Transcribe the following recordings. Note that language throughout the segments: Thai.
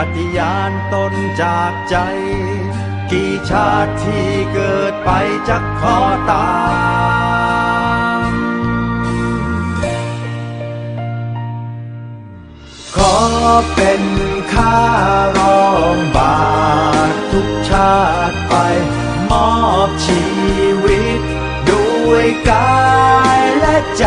ปฏิญาณตนจากใจ กี่ชาติที่เกิดไปจะขอตามขอเป็นข้ารองบาททุกชาติไป มอบชีวิต ด้วยกายและใจ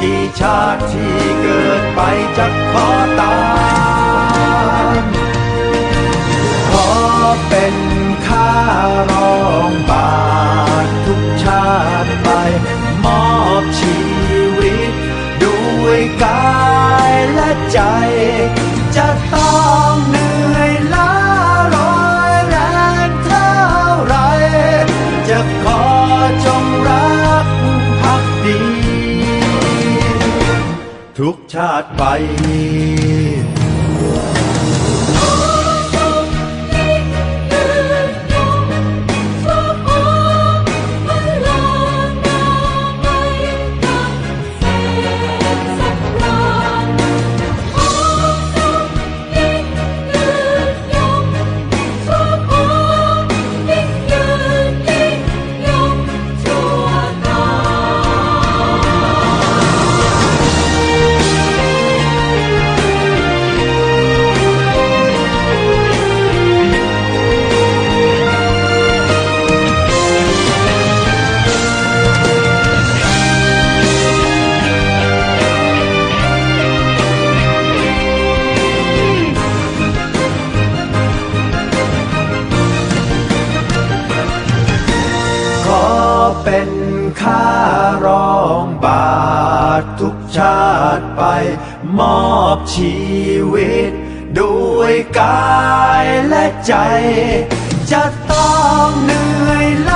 กี่ชาติที่เกิดไปจะขอตามขอเป็นข้ารองบาททุกชาติไป มอบชีวิต ด้วยกายและใจ จะต้องาติไป ชาติไป มอบชีวิต ด้วยกายและใจ จะต้องเหนื่อยล้า